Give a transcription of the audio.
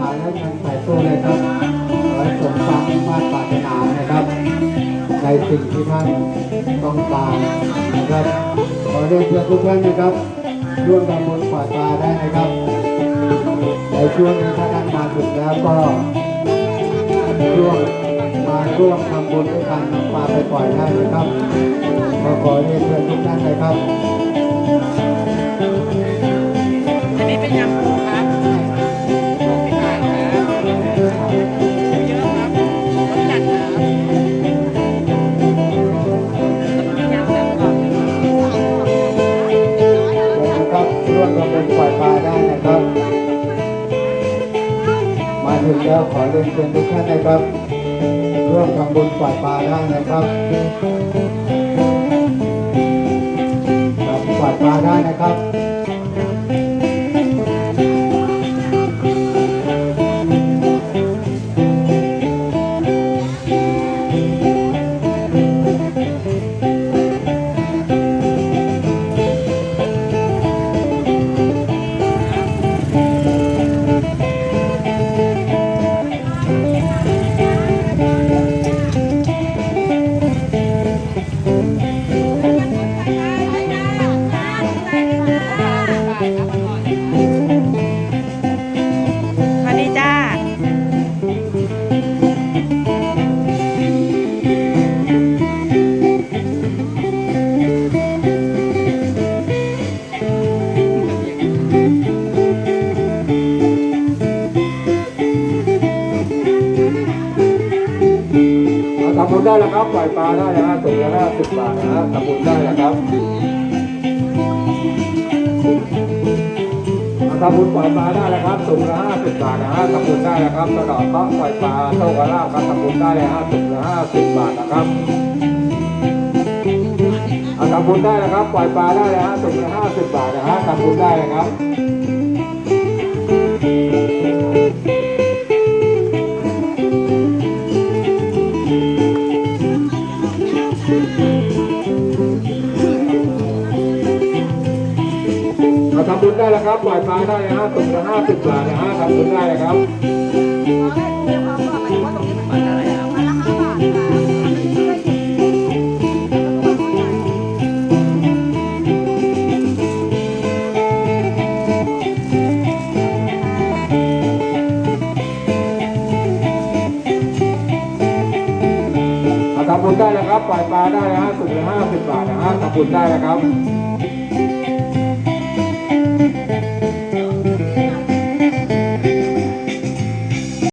ฐานและเงินใส่ตู้เลยครับขอให้สมความมุ่งมา่ปรารถนานะครับ ในสิ่งที่ท่านต้องการนะครับขอเรียนเชิญทุกท่านนะครับร่วมทำบุญปล่อยปลาได้นะครับ ในช่วงนี้ถ้าท่านมาถึงแล้วก็ร่วมมาร่วมทำบุญด้วยกันนำปลาไปปล่อยได้นะครับก็ขอเรียนเชิญทุกท่านนะครับอันนี้เป็นยำ มาถึงแล้วขอเรียนเชิญทุกท่านนะครับร่วมทำบุญปล่อยปลาได้นะครับครับปล่อยปลาได้นะครับ ทำบุญได้แล้วครับ ปล่อยปลาได้นะฮะถุงละห้าสิบบาทนะฮะทำบุญได้แล้วครับทำบุญปล่อยปลาได้แล้วครับถุงละห้าสิบบาทนะฮะทำบุญได้แล้วครับตลอดเคาะปล่อยปลาโชคลาภครับทำบุญได้เลยฮะถุงละห้าสิบบาทนะครับทำบุญได้แล้วครับ ปล่อยปลาได้เลยฮะถุงละห้าสิบบาทนะฮะทำบุญได้เลยครับำบุญได้แล้วครับปล่อยปลาได้นะฮะถุงละห้าสิบบาทนะฮะทำบุญได้เลยครับเราทำบุญได้แล้วครับ ปล่อยปลาได้นะฮะถุงละห้าสิบบาทนะฮะทำบุญได้แล้วครับ